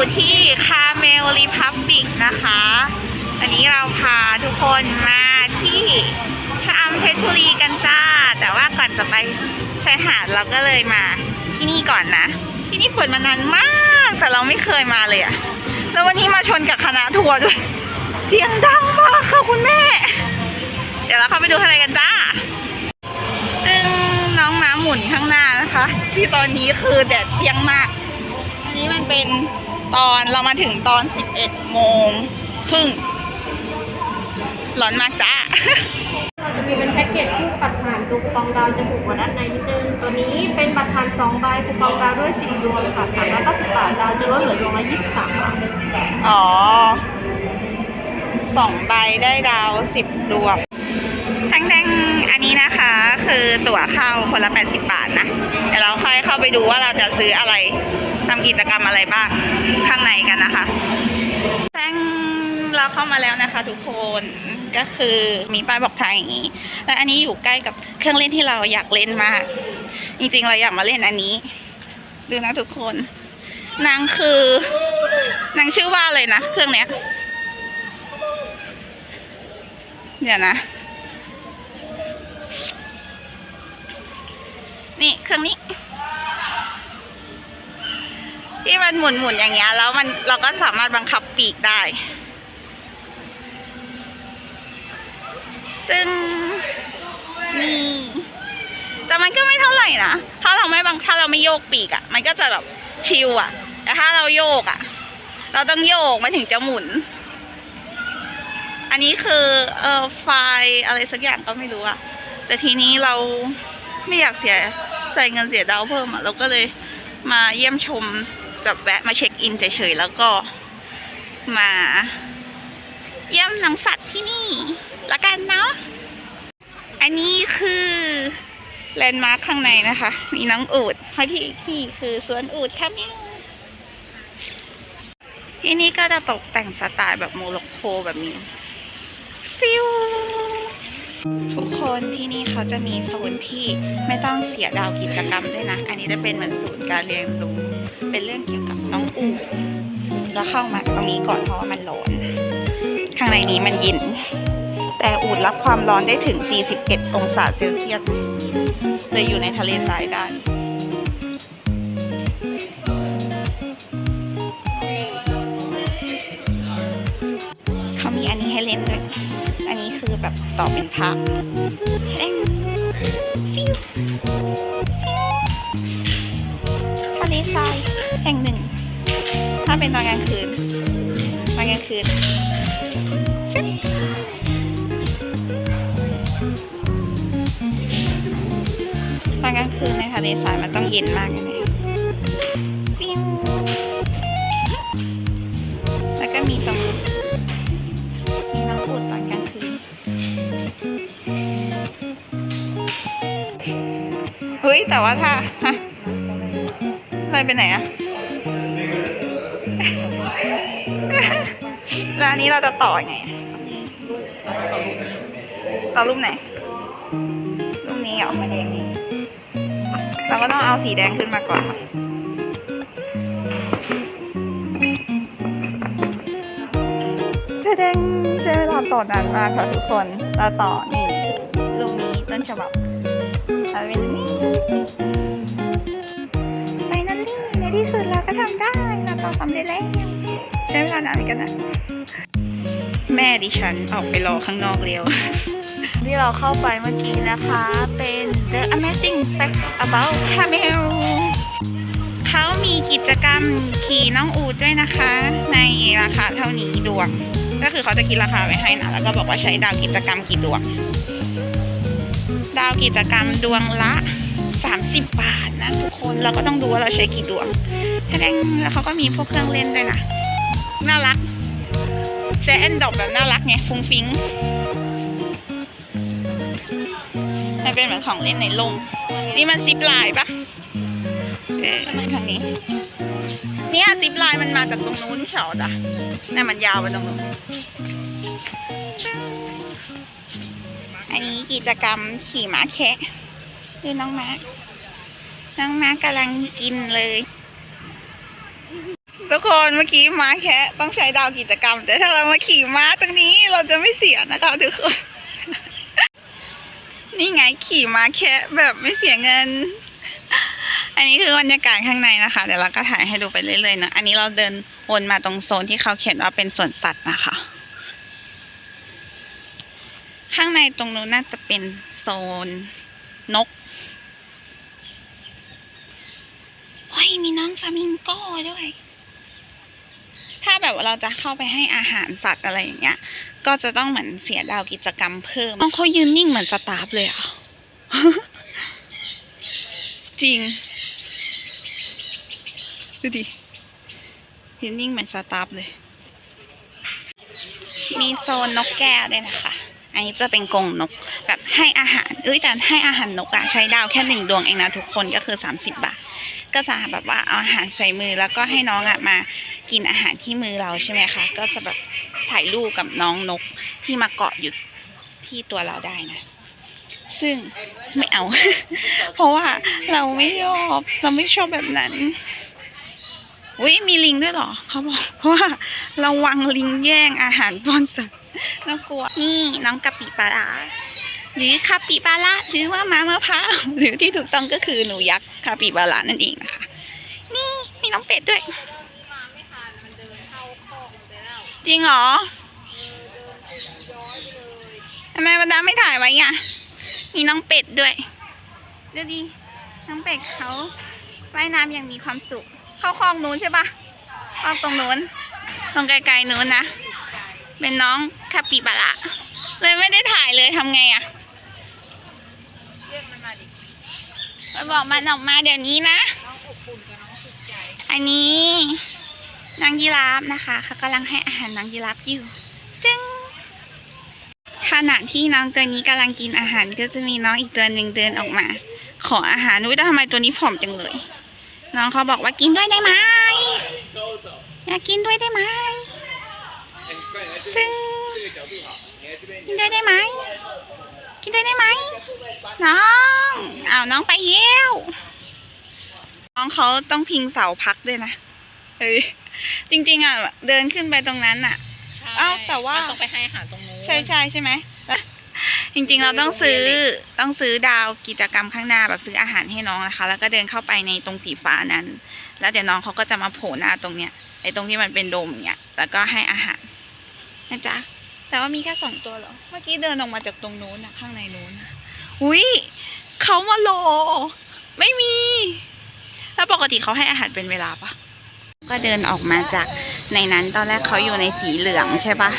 อยู่ที่คาเมลรีพับบิกนะคะ อันนี้เราพาทุกคนมาที่ชะอำเพชรบุรีกันจ้า แต่ว่าก่อนจะไปชายหาดเราก็เลยมาที่นี่ก่อนนะ ที่นี่เปิดมานานมากแต่เราไม่เคยมาเลยอะแล้ววันนี้มาชนกับคณะทัวร์ด้วย เสียงดังมากค่ะคุณแม่ เดี๋ยวเราเข้าไปดูข้างในกันจ้าตึงน้องม้าหมุนข้างหน้านะคะ ที่ตอนนี้คือแดดเปรี้ยงมาก อันนี้มันเป็น ตอนเรามาถึงตอน 11 โมงครึ่งร้อนมากจ้าเราจะมีเป็นแพ็กเกจคู่บัตรผ่านตัวคูปองดาวจะถูกกว่าด้านในนิดนึง ตัวนี้เป็นบัตรผ่าน2ใบคูปองดาวด้วย 10ดวงค่ะ390บาทดาวจะลดเหลือดวงละ23บาทอ๋อสองใบได้ดาวสิบดวงทั้งแดง อันนี้นะคะคือตั๋วเข้าคนละ 80 บาทนะเดี๋ยวเราค่อยเข้าไปดูว่าเราจะซื้ออะไรทำกิจกรรมอะไรบ้างข้างในกันนะคะแจ้งเราเข้ามาแล้วนะคะ ทุกคนก็คือมีป้ายบอกทางอย่างนี้ และอันนี้อยู่ใกล้กับเครื่องเล่นที่เราอยากเล่นมาก จริงๆเราอยากมาเล่นอันนี้ ดูนะทุกคนนางคือนางชื่อว่าอะไรนะเครื่องเนี้ย เดี๋ยวนะ นี่เครื่องนี้ ที่มันหมุนหมุนอย่างเงี้ย แล้วมันเราก็สามารถบังคับปีกได้ตึงนี่แต่มันก็ไม่เท่าไหร่นะถ้าเราไม่บังถ้าเราไม่โยกปีกอะ่ะ มันก็จะแบบชิลอะ่ะ แต่ถ้าเราโยกอะ่ะ เราต้องโยกมันถึงจะหมุน อันนี้คือเออไฟอะไรสักอย่างก็ไม่รู้อะแต่ทีนี้เรา ไม่อยากเสียจ่ายเงินเสียดาวเพิ่มอะเราก็เลยมาเยี่ยมชมแบบแวะมาเช็คอินเฉยๆแล้วก็มา เยี่ยมหนังสัตว์ที่นี่ละกันเนาะอันนี้คือแลนด์มาร์คข้างในนะคะ มีน้องอูดเพราะที่ที่คือสวนอูดค่ะมิที่นี่ก็จะตกแต่งสไตล์แบบโมร็อกโกแบบนี้ ทุกคนที่นี่เขาจะมีโซนที่ไม่ต้องเสียดาวกิจกรรมด้วยนะ อันนี้จะเป็นเหมือนศูนย์การเรียนรู้ เป็นเรื่องเกี่ยวกับน้องอูแล้วเข้ามาตรงนี้ก่อนเพราะว่ามันร้อน ข้างในนี้มันเย็น แต่อูดรับความร้อนได้ถึง 41 องศาเซลเซียสเลยอยู่ในทะเลทรายได้ ต่อเป็นพเด้งฟิวทะเลทรายแห่งหนึ่ง ถ้าเป็นตอนกลางคืนตอนกลางคืนตอนกลางคืนในทะเลทรายมันต้องเย็นมากเลย แต่ว่าถ้าฮะอะไรไปไหนอะแล้วอันนี้เราจะต่อยังไงต่อรูปไหนรูปนี้เหรอมาแดงนี้เราก็ต้องเอาสีแดงขึ้นมาก่อนค่ะแดงใช้เวลาต่อนานมากค่ะทุกคนเราต่อนี่รูปนี้ต้นฉบับ เอาเป็นนี่ไปนั่นเลยในที่สุดเราก็ทำได้เราต่อสำเร็จแล้วใช้เวลานานเหนกันนะ แม่ดิฉันออกไปรอข้างนอกเร็ว ที่เราเข้าไปเมื่อกี้นะคะเป็น The Amazing Facts About Camel เขามีกิจกรรมขี่น้องอูดด้วยนะคะ ในราคาเท่านี้ดวง ก็คือเขาจะคิดราคาไว้ให้นะ แล้วก็บอกว่าใช้ดาวกิจกรรมกี่ดวง ดาวกิจกรรมดวงละ 30 บาทนะทุกคนเราก็ต้องดูว่าเราใช้กี่ดวงแสดงแล้วเขาก็มีพวกเครื่องเล่นด้วยนะน่ารักใช้แอนดอกแบบน่ารักไงฟุ้งฟิ้งมันเป็นเหมือนของเล่นในลมนี่มันซิปลน์ปะเออทางนี้ เนี่ยซิปลน์มันมาจากตรงนู้นเฉาจ้ะนี่มันยาวไปตรงนู้น อันนี้กิจกรรมขี่ม้าแคะดูน้องม้า น้องม้ากำลังกินเลย ทุกคนเมื่อกี้ม้าแคะต้องใช้ดาวกิจกรรม แต่ถ้าเรามาขี่ม้าตรงนี้เราจะไม่เสียนะคะทุกคน นี่ไงขี่ม้าแคะแบบไม่เสียเงิน อันนี้คือบรรยากาศข้างในนะคะ เดี๋ยวเราก็ถ่ายให้ดูไปเรื่อยๆนะอันนี้เราเดินวนมาตรงโซนที่เขาเขียนว่าเป็นสวนสัตว์นะคะ ข้างในตรงนู้นน่าจะเป็นโซนนกเฮ้ยมีน้องฟามิงโก้ด้วย ถ้าแบบว่าเราจะเข้าไปให้อาหารสัตว์อะไรอย่างเงี้ย ก็จะต้องเหมือนเสียดาวกิจกรรมเพิ่มน้องเขายืนนิ่งเหมือนสตาฟเลยอะ จริง ดูดิยืนนิ่งเหมือนสตาฟเลย มีโซนนกแก้วด้วยนะคะ อันนี้จะเป็นกรงนกแบบให้อาหารเอ้ยแต่ให้อาหารนกอะใช้ดาวแค่หนึ่งดวงเองนะทุกคนก็คือ 30 บาท ก็จะแบบว่าเอาอาหารใส่มือแล้วก็ให้น้องอะมากินอาหารที่มือเราใช่ไหมคะก็จะแบบถ่ายรูปกับน้องนกที่มาเกาะอยู่ที่ตัวเราได้นะซึ่งไม่เอา เพราะว่าเราไม่ชอบเราไม่ชอบแบบนั้น อุ้ยมีลิงด้วยเหรอเขาบอกเพราะว่าระวังลิงแย่งอาหารป้อนสัตว์น่ากลัวนี่น้องกะปิปลาหรือคาปิบาระหรือว่าม้ามะพร้าวหรือที่ถูกต้องก็คือหนูยักษ์คาปิบาระนั่นเองนะคะ นี่มีน้องเป็ดด้วยจริงเหรอทำไมบรรดาไม่ถ่ายไว้อะมีน้องเป็ดด้วยดูดิน้องเป็ดเขาว่ายน้ำอย่างมีความสุข เข้าคลองนู้นใช่ปะคลองตรงนู้น ตรงไกลๆนู้นนะ เป็นน้องคาปิบาระเลยไม่ได้ถ่ายเลยทำไงอะเรียกมันมาดิไปบอกมันออกมาเดี๋ยวนี้นะน้องอบุ่นกับน้องสุขใจอันนี้ นางยีราฟนะคะเขากำลังให้อาหารนางยีราฟอยู่จึงขณะที่น้องตัวนี้กำลังกินอาหารก็จะมีน้องอีกตัวหนึ่งเดินออกมา ขออาหารอุ้ยแต่ทำไมตัวนี้ผอมจังเลย น้องเขาบอกว่ากินด้วยได้ไหมอยากกินด้วยได้ไหมจึงกินด้วยได้ไหมกินด้วยได้ไหมน้องอ้าวน้องไปเยี่ยวน้องเขาต้องพิงเสาพักด้วยนะเฮ้ยจริง ๆอะเดินขึ้นไปตรงนั้นอะอ้าวแต่ว่าต้องไปให้อาหารตรงนู้นใช่ใช่ใช่ไหม จริงๆเราต้องซื้อต้องซื้อดาวกิจกรรมข้างหน้าแบบซื้ออาหารให้น้องนะคะ แล้วก็เดินเข้าไปในตรงสีฟ้านั้น แล้วเดี๋ยวน้องเขาก็จะมาโผล่หน้าตรงเนี้ยไอ้ตรงที่มันเป็นโดมอย่างเงี้ยแล้วก็ให้อาหารนะจ๊ะแต่ว่ามีแค่สองตัวเหรอเมื่อกี้เดินออกมาจากตรงนู้นนะข้างในนู้นนะอุ้ยเขามาโล ไม่มี แล้วปกติเขาให้อาหารเป็นเวลาปะก็เดินออกมาจาก ในนั้นตอนแรกเขาอยู่ในสีเหลืองใช่ปะ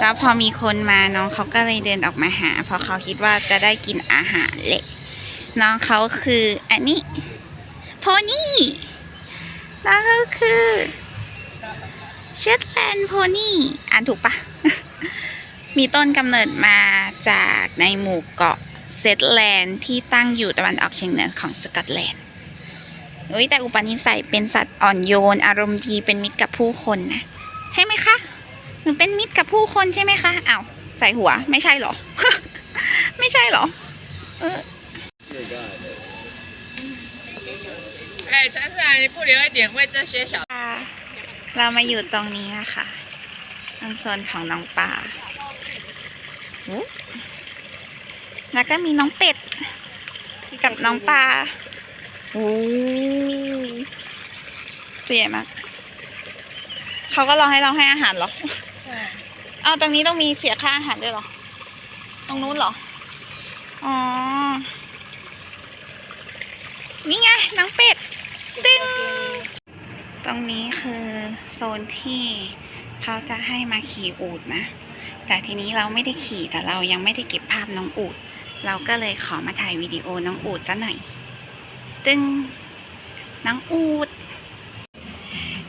แล้วพอมีคนมาน้องเขาก็เลยเดินออกมาหา เพราะเขาคิดว่าจะได้กินอาหารแหละน้องเขาคืออันนี้โพนี่น้องเขาคือเชตแลนด์โพนี่อ่านถูกปะมีต้นกำเนิดมาจากในหมู่เกาะเซตแลนด์ที่ตั้งอยู่ตะวันออกเฉียงเหนือของสกอตแลนด์ เฮ้ยแต่อุปนิสัยเป็นสัตว์อ่อนโยน อารมณ์ดีเป็นมิตรกับผู้คนนะใช่ไหมคะหนูเป็นมิตรกับผู้คนใช่ไหมคะอ้าวใส่หัวไม่ใช่เหรอ ไม่ใช่เหรอ เออ 哎，展展，你不留一点为这些小 ค่ะเรามาอยู่ตรงนี้นะคะตรงโซนของน้องปลาอู้แล้วก็มีน้องเป็ด กับน้องปลา โอ้ตัวใหญ่มากเขาก็รอให้เราให้อาหารเหรอเอาตรงนี้ต้องมีเสียค่าอาหารด้วยเหรอ ตรงนู้นเหรอ อ๋อ นี่ไงน้องเป็ดตึ้งตรงนี้คือโซนที่เขาจะให้มาขี่อูดนะ แต่ทีนี้เราไม่ได้ขี่แต่เรายังไม่ได้เก็บภาพน้องอูด เราก็เลยขอมาถ่ายวิดีโอน้องอูดซะหน่อย ตึงน้องอูด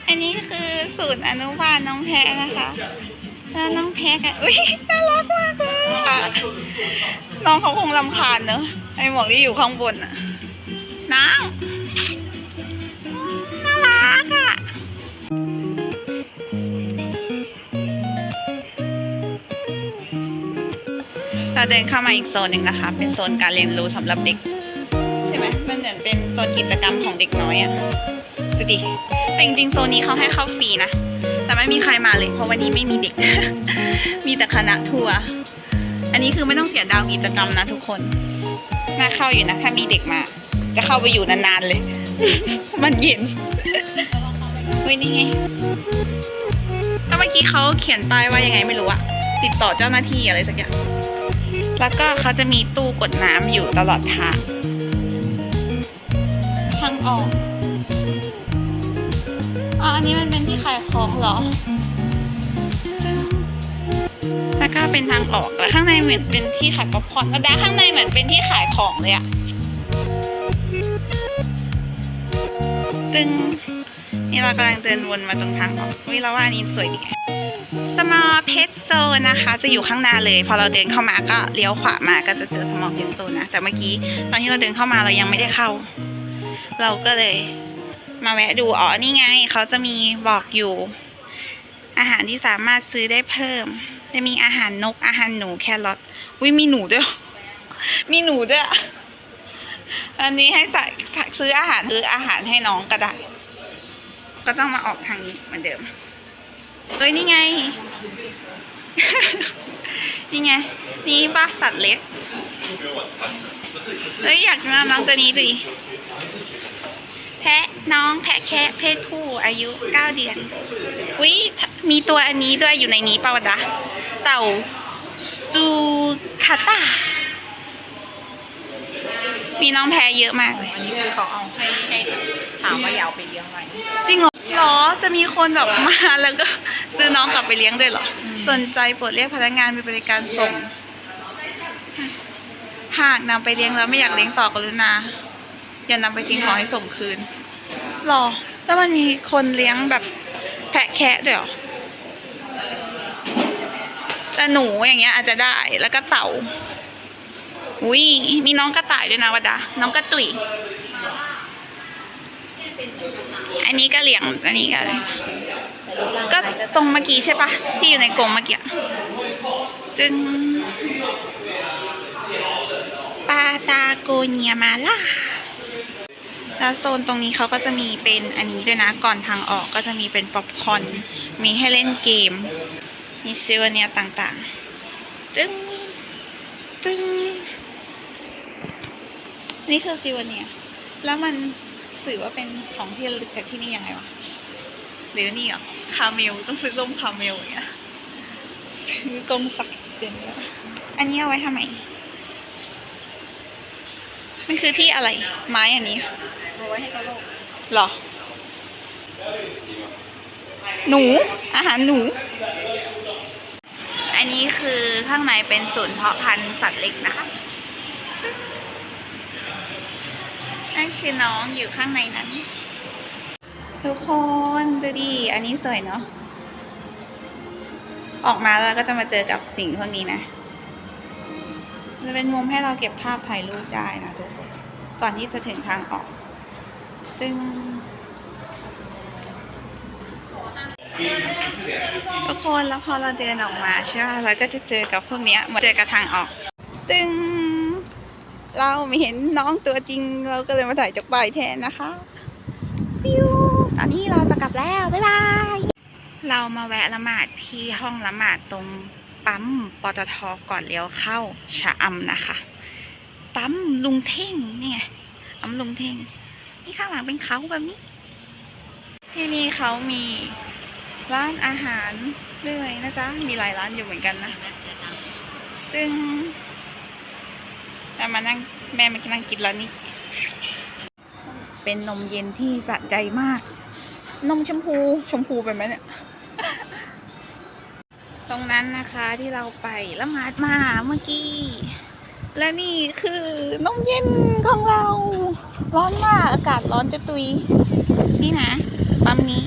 อันนี้คือศูนย์อนุบาลน้องแพะนะคะแล้วน้องแพะกันอุ้ยน่ารักมากเลยอะน้องเขาคงลำคาญเนอะไอหมวกที่อยู่ข้างบนอะน้องน่ารักอะเราเดินเข้ามาอีกโซนหนึ่งนะคะ เป็นโซนการเรียนรู้สำหรับเด็ก มันเหมือนเป็นโซนกิจกรรมของเด็กน้อยอะดูดิแต่จริงๆโซนนี้เขาให้เข้าฟรีนะ แต่ไม่มีใครมาเลย เพราะวันนี้ไม่มีเด็ก มีแต่คณะทัวร์ อันนี้คือไม่ต้องเสียดาวกิจกรรมนะทุกคน น่าเข้าอยู่นะ ถ้ามีเด็กมา จะเข้าไปอยู่นานๆเลย มันเย็นเฮ้ยนี่ไง ถ้าเมื่อกี้เขาเขียนป้ายว่ายังไงไม่รู้อะติดต่อเจ้าหน้าที่อะไรสักอย่าง แล้วก็เขาจะมีตู้กดน้ำอยู่ตลอดทางางออกอ๋ออันนี้มันเป็นที่ขายของเหรอ แล้วก็เป็นทางออก แล้วข้างในเหมือนเป็นที่ขายป๊อปคอร์นแล้วด้านข้างในเหมือนเป็นที่ขายของเลยอะตึง นี่เรากำลังเดินวนมาตรงทางออกวิเราว่าอันนี้สวยดี small pet zone นะคะ จะอยู่ข้างหน้าเลย พอเราเดินเข้ามาก็เลี้ยวขวามาก็จะเจอ small pet zone นะ แต่เมื่อกี้ตอนที่เราเดินเข้ามาเรายังไม่ได้เข้า เราก็เลยมาแวะดูอ๋อนี่ไง เขาจะมีบอกอยู่ อาหารที่สามารถซื้อได้เพิ่ม จะมีอาหารนกอาหารหนูแครอทวิมีหนูด้วย มีหนูด้วย อันนี้ให้ส่ใส่ซื้ออาหารซื้ออาหารให้น้องก็ได้ก็ต้องมาออกทางนี้เหมือนเดิมเอ้ยนี่ไง นี่ไง นี่ป้าสัตว์เล็กเอ้ยอยากมาน้องตัวนี้ดูดิ แพะน้องแพะแคะเพศผู้อายุ9เดือนอุ้ยมีตัวอันนี้ด้วยอยู่ในนี้เปล่าวะดะเต่าซูคาตามีน้องแพะเยอะมากเลย อันนี้คือเขาเอาให้ให้ถามว่าอยากเอาไปเลี้ยงไหมจริงเหรอหรอจะมีคนแบบมาแล้วก็ซื้อน้องกลับไปเลี้ยงด้วยเหรอ สนใจโปรดเรียกพนักงานไปบริการส่ง หากนำไปเลี้ยงแล้วไม่อยากเลี้ยงต่อกรุณา อย่านำไปทิ้งขอให้ส่งคืนหรอ แล้วมันมีคนเลี้ยงแบบแพะแคะด้วยเหรอ แต่หนูอย่างเงี้ยอาจจะได้ แล้วก็เต่า อุ้ยมีน้องกระต่ายด้วยนะวดา น้องกระตุยอันนี้ก็เลี้ยง อันนี้ก็อะไรก็ตรงเมื่อกี้ใช่ปะที่อยู่ในกรงเมื่อกี้จึงปาตาโกเนียมาล่า แล้วโซนตรงนี้เขาก็จะมีเป็นอันนี้ด้วยนะก่อนทางออกก็จะมีเป็นป๊อปคอนมีให้เล่นเกม มีซิวเนียต่างๆจึงจึงนี่คือซิวเนียแล้วมันสื่อว่าเป็นของที่ระลึกจากที่นี่ยังไงวะหรือนี่เหรอคาเมลต้องซื้อร่มคาเมลอย่างเงี้ยซื้อกงสักดิ์เต็มเลยอันนี้เอาไว้ทำไมมันคือที่อะไรไม้อันนี้ ไว้ให้กระโหลกเหรอ หนู อาหารหนู อันนี้คือข้างในเป็นศูนย์เพาะพันธุ์สัตว์เล็กนะคะ นั่นคือน้องอยู่ข้างในนั้น ทุกคนดูดิ อันนี้สวยเนาะ ออกมาแล้วก็จะมาเจอกับสิ่งพวกนี้นะ จะเป็นมุมให้เราเก็บภาพถ่ายรูปได้นะทุกคน ก่อนที่จะถึงทางออก ซึ่งทุกคนแล้วพอเราเดินออกมาใช่ไหมเราก็จะเจอกับพวกนี้เหมาเจอกับทางออก ตึงเราไม่เห็นน้องตัวจริง เราก็เลยมาถ่ายจากป้ายแทนนะคะฟิวตอนนี้เราจะกลับแล้ว บ๊ายบาย เรามาแวะละหมาดที่ห้องละหมาดตรงปั๊มปตทก่อนเลี้ยวเข้าชะอำนะคะ ปั๊มลุงเท่งเนี่ยปั๊มลุงเท่ง นี่ข้างหลังเป็นเขาแบบนี้ ที่นี่เขามีร้านอาหารเรื่อยนะจ๊ะ มีหลายร้านอยู่เหมือนกันนะ ซึ่งแม่มานั่งแม่มานั่งกินร้านนี้ เป็นนมเย็นที่สะใจมาก นมชมพูชมพูไปไหมเนี่ย ตรงนั้นนะคะที่เราไปละหมาดมาเมื่อกี้ และนี่คือนมเย็นของเรา ร้อนมากอากาศร้อนจะตุย นี่นะปั๊มนี้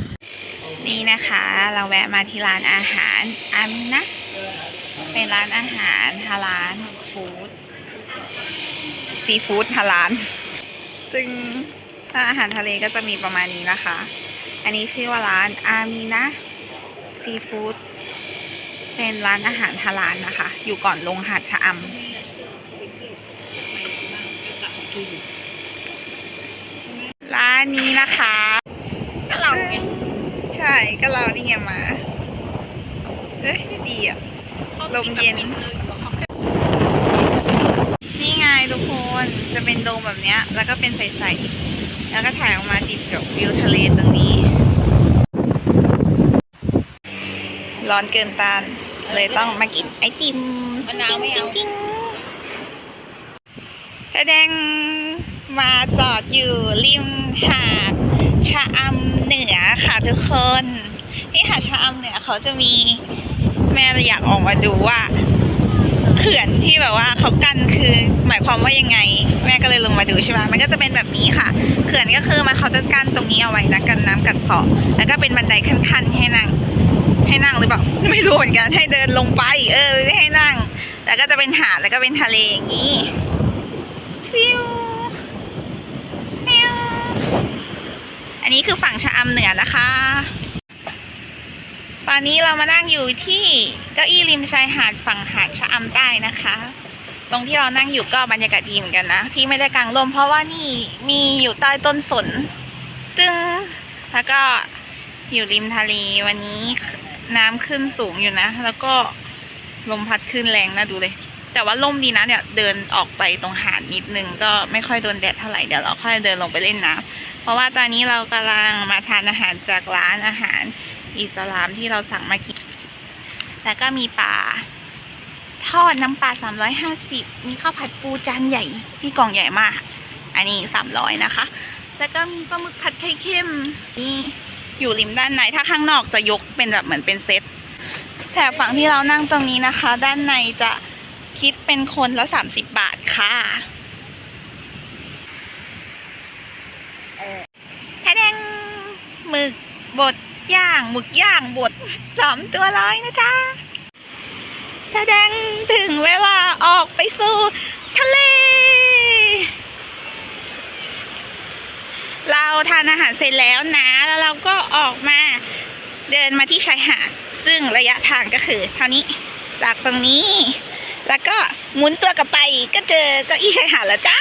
นี่นะคะ เราแวะมาที่ร้านอาหารอามินะ เป็นร้านอาหารฮาลาลฟู้ดซีฟู้ดฮาลาลซึ่งถ้าอาหารทะเลก็จะมีประมาณนี้นะคะ อันนี้ชื่อว่าร้านอามินะซีฟู้ดเป็นร้านอาหารฮาลาลนะคะ อยู่ก่อนลงหาดชะอำ ร้านนี้นะคะก็เราไงช่ก็เรานี่ไงมา เอ้ยดีอะ ลมเย็น นี่ไงทุกคนจะเป็นโดมแบบเนี้ย แล้วก็เป็นใสๆ แล้วก็ถ่ายออกมาติดกับวิวทะเลตรงนี้ ร้อนเกินต้านเลยต้องมากินไอติมมะนาวไม่เอาจริงแส ดงมาจอดอยู่ริมหาดชะอำเหนือค่ะทุกคนที่หาดชะอำเหนือเขาจะมีแม่อยากออกมาดูว่าเขื่อนที่แบบว่าเขากั้นคือหมายความว่ายังไง แม่ก็เลยลงมาดูใช่ไหมมันก็จะเป็นแบบนี้ค่ะ เขื่อนก็คือมันเขาจะกั้นตรงนี้เอาไว้นะกันน้ำกัดเสาะแล้วก็เป็นบันไดขั้นๆให้นั่ง ให้นั่งหรือเปล่าไม่รู้เหมือนกันให้เดินลงไป เออไม่ให้นั่ง แล้วก็จะเป็นหาดแล้วก็เป็นทะเลอย่างนี้ฟิวฟิวอั นนี้คือฝั่งชะอำเหนือนะคะ ตอนนี้เรามานั่งอยู่ที่เก้าอี้ริมชายหาดฝั่งหาดชะอำใต้นะคะ ตรงที่เรานั่งอยู่ก็บรรยากาศดีเหมือนกันนะ ที่ไม่ได้กางร่มเพราะว่านี่มีอยู่ใต้ต้นสนจึงแล้วก็อยู่ริมทะเลวันนี้น้ำขึ้นสูงอยู่นะ แล้วก็ลมพัดขึ้นแรงนะดูเลย แต่ว่าล่มดีนะเนี่ยเดินออกไปตรงหาดนิดนึงก็ไม่ค่อยโดนแดดเท่าไหร่เดี๋ยวเราค่อยเดินลงไปเล่นน้ำ เพราะว่าตอนนี้เรากำลังมาทานอาหารจากร้านอาหารอิสลามที่เราสั่งมากิน แล้วก็มีปลาทอดน้ำปลา350 มีข้าวผัดปูจานใหญ่ที่กล่องใหญ่มาก อันนี้ 300 นะคะ แล้วก็มีปลาหมึกผัดไข่เค็มนี่อยู่ริมด้านในถ้าข้างนอกจะยกเป็นแบบเหมือนเป็นเซตแต่ฝั่งที่เรานั่งตรงนี้นะคะ ด้านในจะคิดเป็นคนละ 30 บาทค่ะแทะแดงหมึกบดย่างหมึกย่างบดสามตัวร้อยนะจ๊ะแสดงถึงเวลาออกไปสู่ทะเล เราทานอาหารเสร็จแล้วนะ แล้วเราก็ออกมาเดินมาที่ชายหาด ซึ่งระยะทางก็คือเท่านี้ จากตรงนี้ แล้วก็หมุนตัวกลับไปก็เจอเก็อีชายหาดแล้วจ้า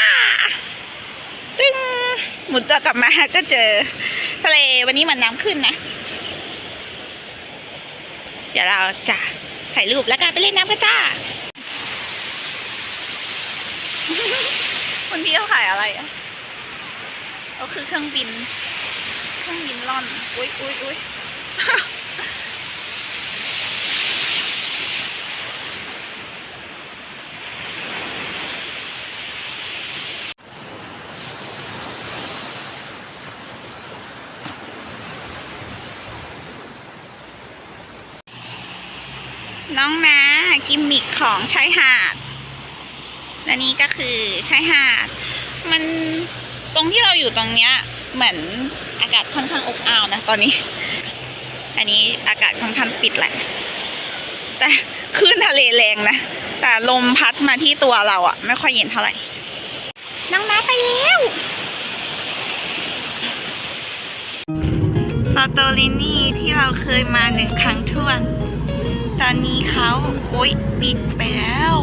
ตึ้ง หมุนตัวกลับมาก็เจอทะเลวันนี้มันน้ำขึ้นนะ เดี๋ยวเราจะถ่ายรูปแล้วก็ไปเล่นน้ำกันจ้าคนที่เขาขายอะไรอะก็คือเครื่องบิน เครื่องบินล่อน อุ้ยอุ้ยอุ้ย น้องม้ากิมมิคของชายหาด และนี่ก็คือชายหาด มันตรงที่เราอยู่ตรงเนี้ย เหมือนอากาศค่อนข้างอบอ้าวนะตอนนี้ อันนี้อากาศค่อนข้างปิดแหละ แต่คลื่นทะเลแรงนะ แต่ลมพัดมาที่ตัวเราอะไม่ค่อยเย็นเท่าไหร่ น้องม้าไปแล้วซาโตลินีที่เราเคยมาหนึ่งครั้งทวน ตอนนี้เขาโอ๊ยปิดไปแล้ว